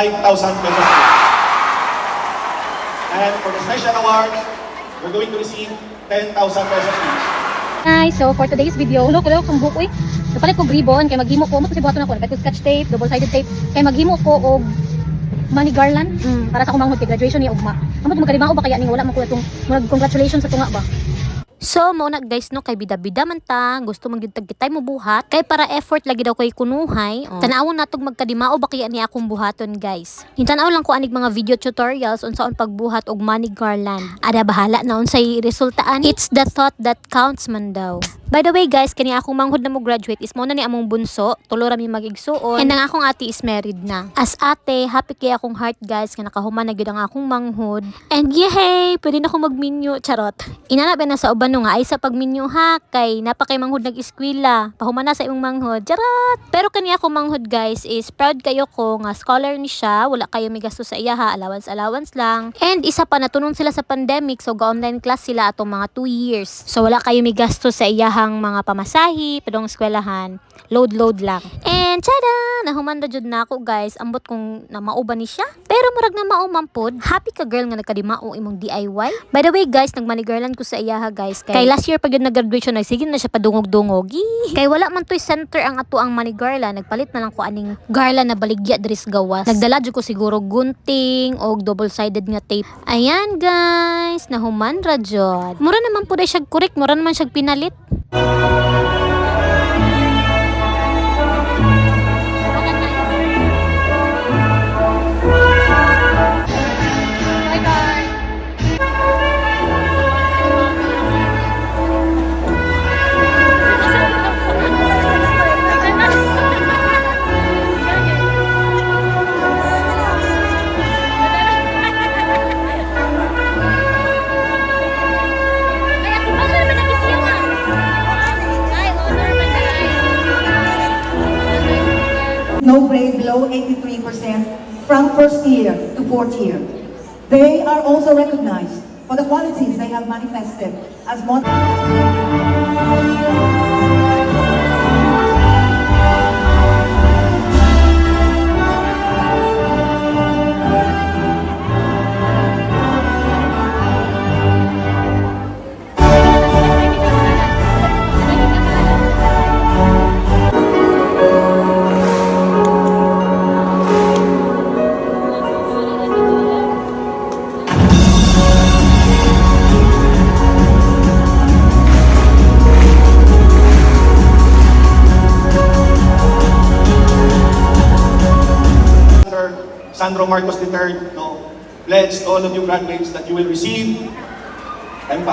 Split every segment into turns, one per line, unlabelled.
5,000 pesos. And for the special awards, we're going to receive 10,000 pesos each.
Guys, so for today's video, ulo ko kung buko eh. Kapalit ko ribbon, kay maghimo ko, mas kasi buhaton ako, nagkat ko scotch tape, double-sided tape, kay maghimo ko og money garland mm, para sa kay graduation niya ugma. Amo magkalimao ba kaya ning wala man ko itong congratulations sa tunga ba.
So, mo na guys no kay bida-bida man ta, gusto man gyud tag kitay mo buhat, kay para effort lagi daw kay kunuhay. Oh. Tanawon natog magkadimao ba kaya ni akong buhaton guys. Hintanaw lang ko anig mga video tutorials unsaon pagbuhat og money garland. Ada bahala na unsay resultaan. It's the thought that counts man daw. By the way guys, kani akong manghod na mo graduate is mo na ni among bunso, tulo ra mi magigsuon. And ang akong ate is married na. As ate, happy kay akong heart guys nga nakahuman na gyud ang akong manghod. And yay, pwede na ako magminyo, charot. Inanabi na sa uban nga ay sa pagminyo ha, kay napakay manghod nag-eskwela. Pahuman na sa imong manghod, charot. Pero kani akong manghod guys is proud kayo ko nga scholar ni siya, wala kayo may gasto sa iya ha, allowance allowance lang. And isa pa natunon sila sa pandemic so ga-online class sila atong mga 2 years. So wala kayo may gasto sa iyahang mga pamasahi, padong eskwelahan. Load load lang. And tada, nahuman na jud na ako guys, ambot kung na mauban ni siya. Pero murag na maumampod, happy ka girl nga nagkadimao imong DIY. By the way guys, nagmanigirlan ko sa iyaha guys. Kay, last year pag yun nag-graduation, nagsige na siya padungog-dungog. Kay wala man to'y center ang ato ang manigarla, nagpalit na lang ko aning garla na baligya dris gawas. Nagdala jud ko siguro gunting o double-sided nga tape. Ayan guys, nahuman ra jud. Mura naman po siya correct, mura naman siya pinalit.
you
no grade below 83% from first year to fourth year. They are also recognized for the qualities they have manifested as mod-
Sandro Marcos III, no, pledge to all of you graduates that you will receive, time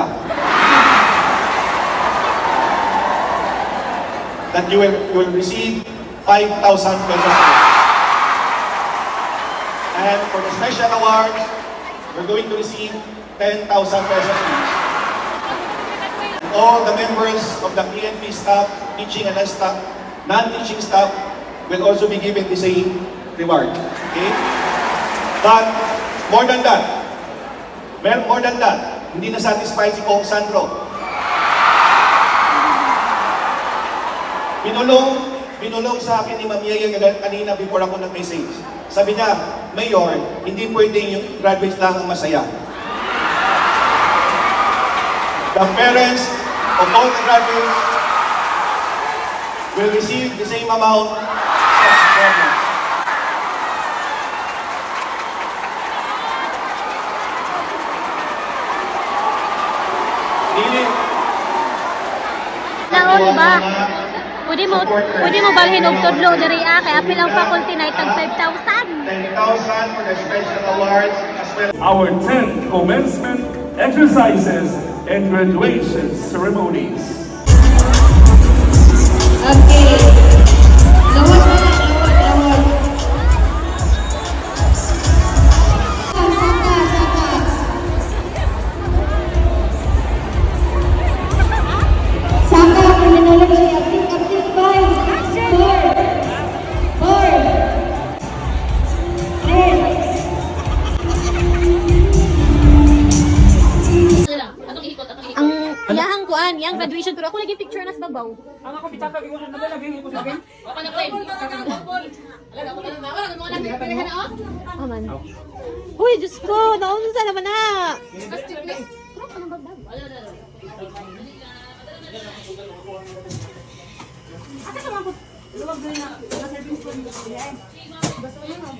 that you will, you will receive 5,000 pesos. And for the special awards, we're going to receive 10,000 pesos each. And all the members of the PNP staff, teaching and non-staff, non-teaching staff, will also be given the same reward. Okay? But more than that, mer- more than that, hindi na satisfied si Kong Sandro. Binulong, binulong sa akin ni Ma'am Yaya kan- kanina before ako nag-message. Sabi niya, Mayor, hindi pwede yung graduates lang ang masaya. The parents of all the graduates will receive the same amount Dili,
Naon ba? Pwede mo, pwede mo balhin og tudlo diri ah, kay apil ang faculty na itag 5,000.
10,000 for the special awards as well.
our 10th commencement exercises and graduation ceremonies.
Okay. Yan, yang graduation tour. Ako lagi picture na sa babaw. Ang ako bitaka ko
na ba lagi ko sa bin. Ako na play. Alam
ko na wala mo na pipilihan na oh.
Aman. Uy, Diyos ko, naunsa sa naman na. Basta ni. Kung ano ba bago? Ala ala.
Asa ka mabot? Luwag na na service ko ni. Basta yun. Oh.